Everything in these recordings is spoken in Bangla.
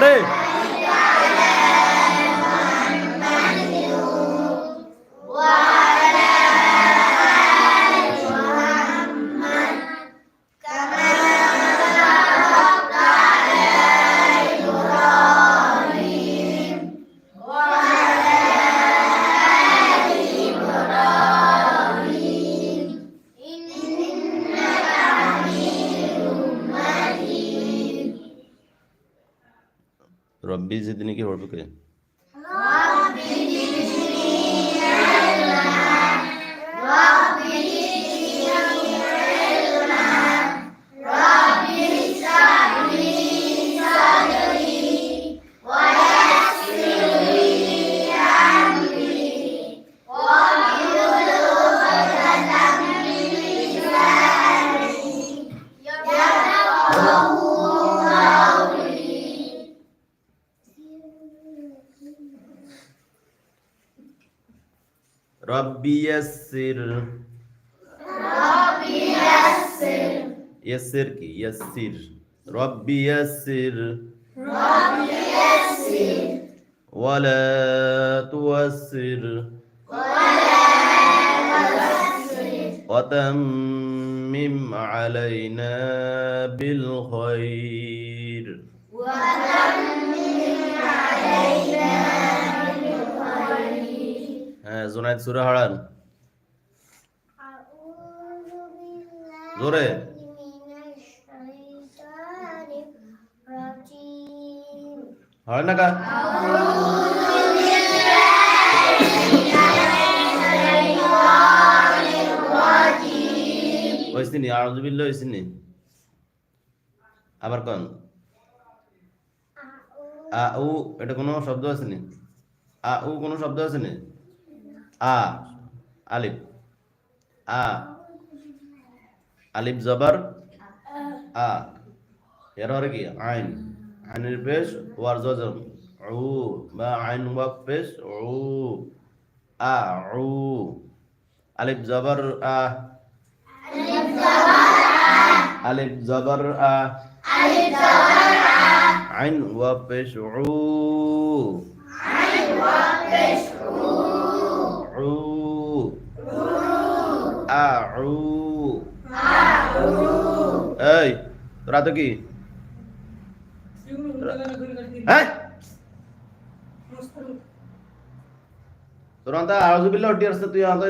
ওরে ಬೀಜ ದಿನಕ್ಕೆ ಹೊರಬೇಕು ربي يسر. ربي يسر. يسر كي يسر. ربي يسر. ربي يسر. ولا توسر. وتمم علينا بالخير. وتمم علينا بالخير হ্যাঁ জোনায়েদ সুরা হারান। জোরে। হয় না কা হয়েছিনি আউজুবিল্লাহ হয়েছিনি আবার কন। উ, এটা কোনো শব্দ আছে নি উ কোনো শব্দ আছে নি আ, আলিফ আ, আলিফ জবর, আ, এর কি? আইন, আইনের পেশ, ওয়ার জজম, উ, বা আইন ওয়াক পেশ, উ আলিফ জবর, আ, আলিফ জবর, আ, আইন ওয়া পেশ, উ উ আ উ এই তোরা তো কি? হ্যাঁ? তোরা তো আউযুবিল্লাহ ওটি আসছে তুই আমাকে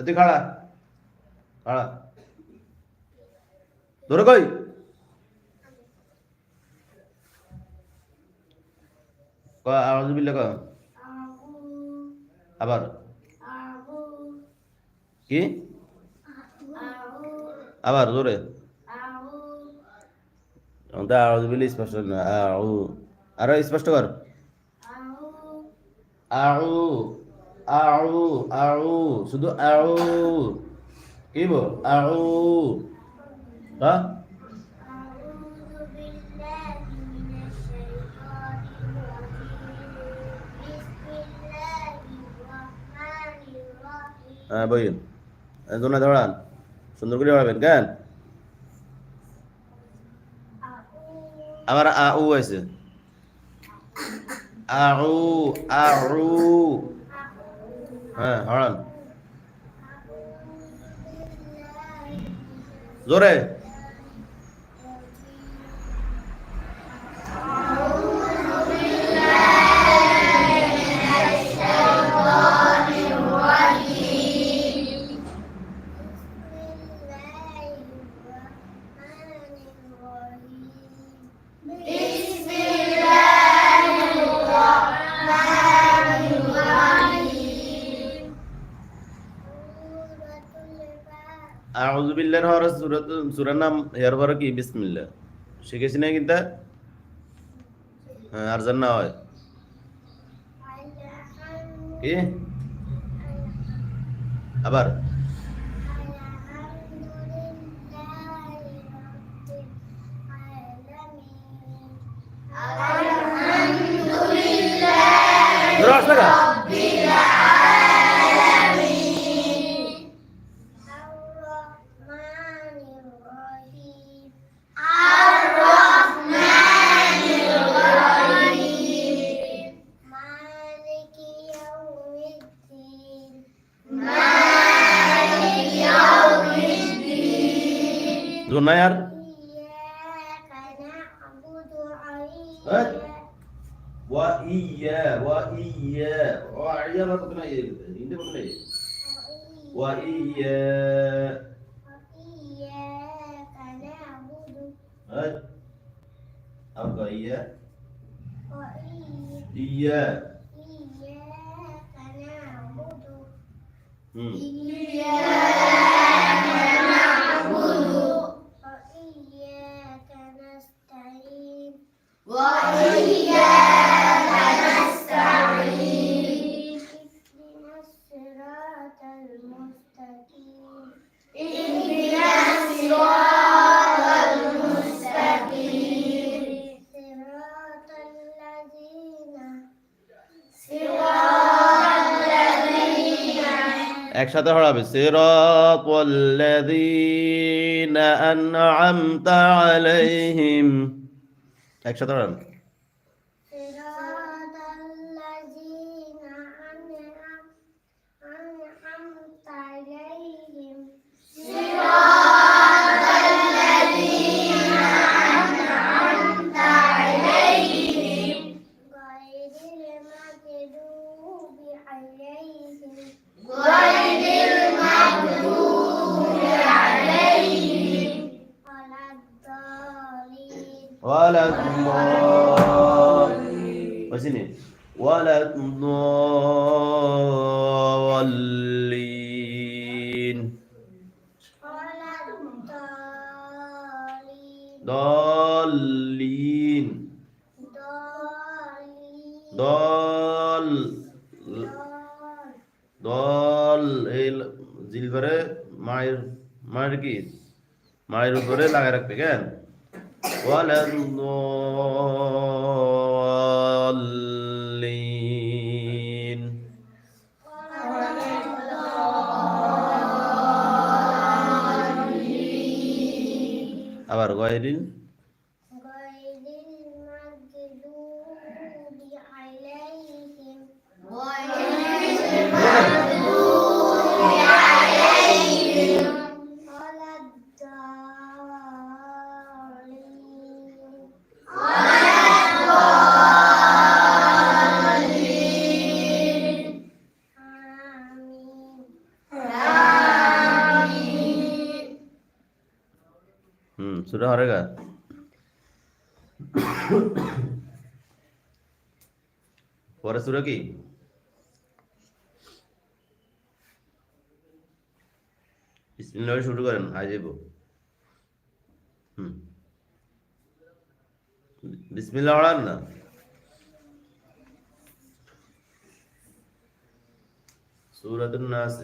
তুই খাড়া। খাড়া। ধরে কই? ক আউযুবিল্লাহ ক আবার? কি? আবার জোরে। স্পষ্ট আরও স্পষ্ট কর। আউ আউ আউ, শুধু আউ। কি বল? আউ। হ্যাঁ? হ্যাঁ বইন দোনা ধরান সুন্দর করে পড়াবেন কেন? আবার আ, উ আছে। আউ আউ হ্যাঁ হরান। জোরে। সূরাত সূরার নাম এর পরে কি? বিসমিল্লা শিখেছি না কিন্তু? হ্যাঁ আর না হয়। কি? আবার। Good. Yeah. kau iya? একসাথে হড়াবে সিরাতাল্লাযীনা আন'আমতা আলাইহিম একসাথে হড়াবে দল দল এই জিলভারে মায়ের মায়ের কি? মায়ের উপরে লাগাই রাখবে কেন? আবার গয়রিন পরে সুরা কি? বিসমিল্লাহ শুরু করেন হাজিব হুম। বিসমিল্লাহ পড়ান না? সূরাতুন নাস।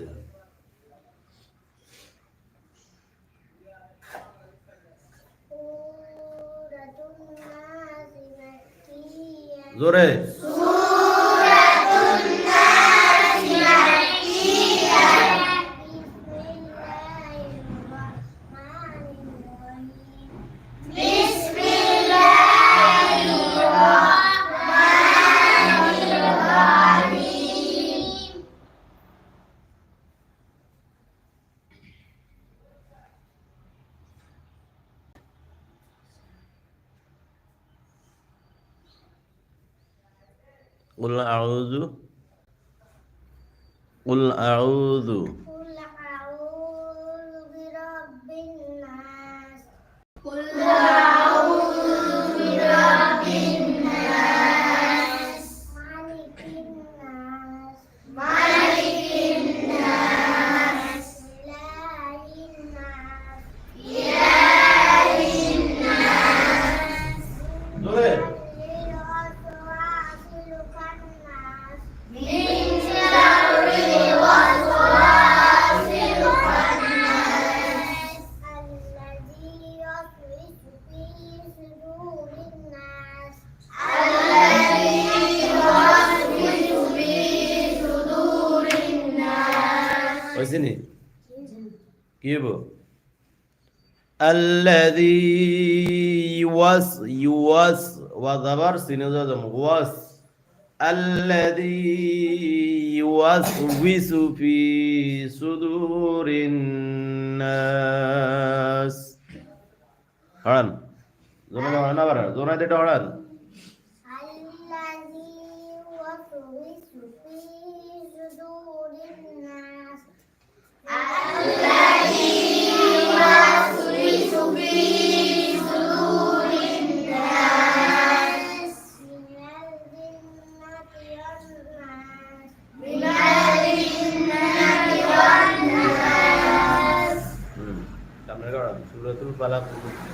জোরে। قل أعوذ قل أعوذ الذي وس يوس وضبر سينزدم وس الذي يوسوس في صدور الناس هران زونا هران برا زونا دي هران الذي সূরাতুল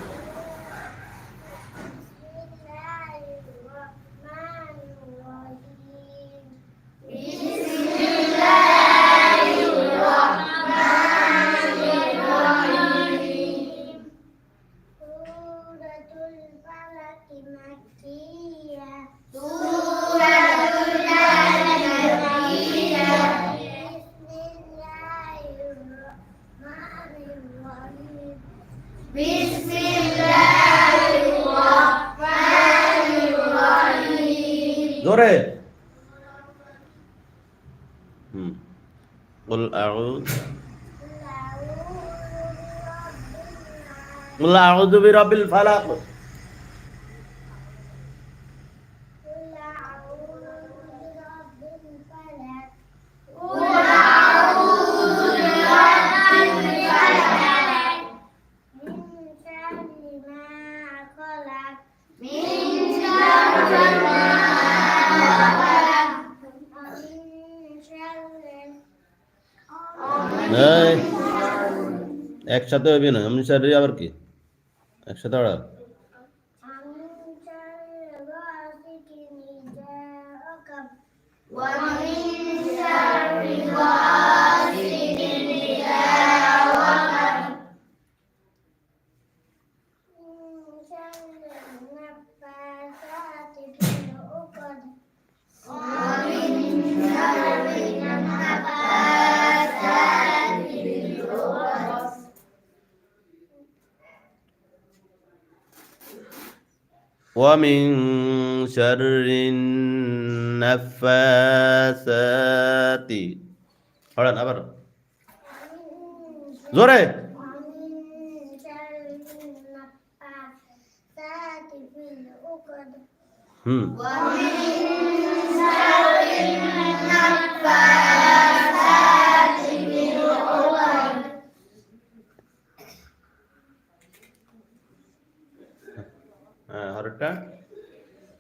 بسم الله الرحمن الرحيم. قل أعوذ قل أعوذ برب الفلق. একসাথে হবে না আমি স্যার আবার কি? একসাথে হড়া ومن شر النفاثات أولاً أبر زوري ومن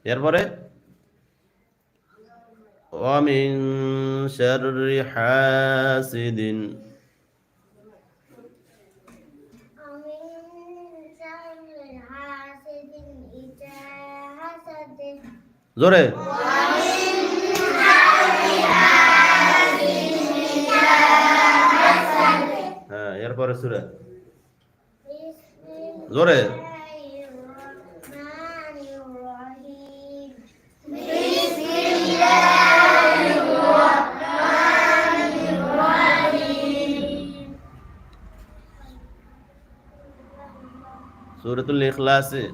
এরপরে ومن شر حاسد ومن شر حاسد إذا حسد জোরে হ্যাঁ এরপরে সুরে بسم জোরে সূরাতুল ইখলাসে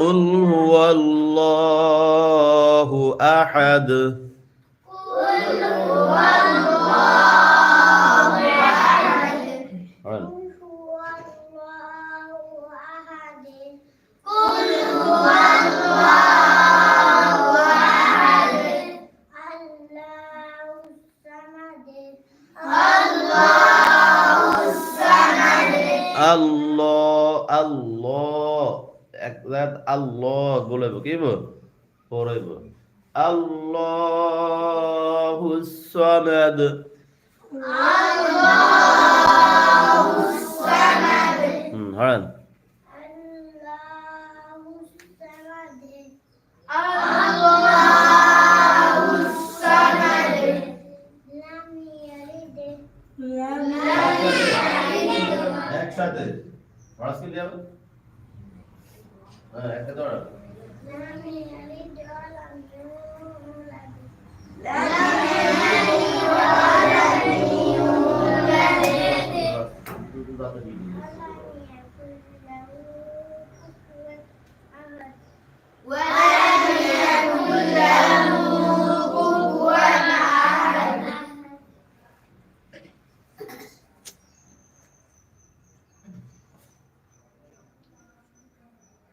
قل هو الله أحد. قل هو الله أحد. قل هو الله أحد قل هو الله أحد الله الله الله الله. একজাত আল্লাহ বলাইব কি পড়াইব আল্লাহু সামাদ। আল্লাহু সামাদ। হুম হ্যাঁ একসাথে হ্যাঁ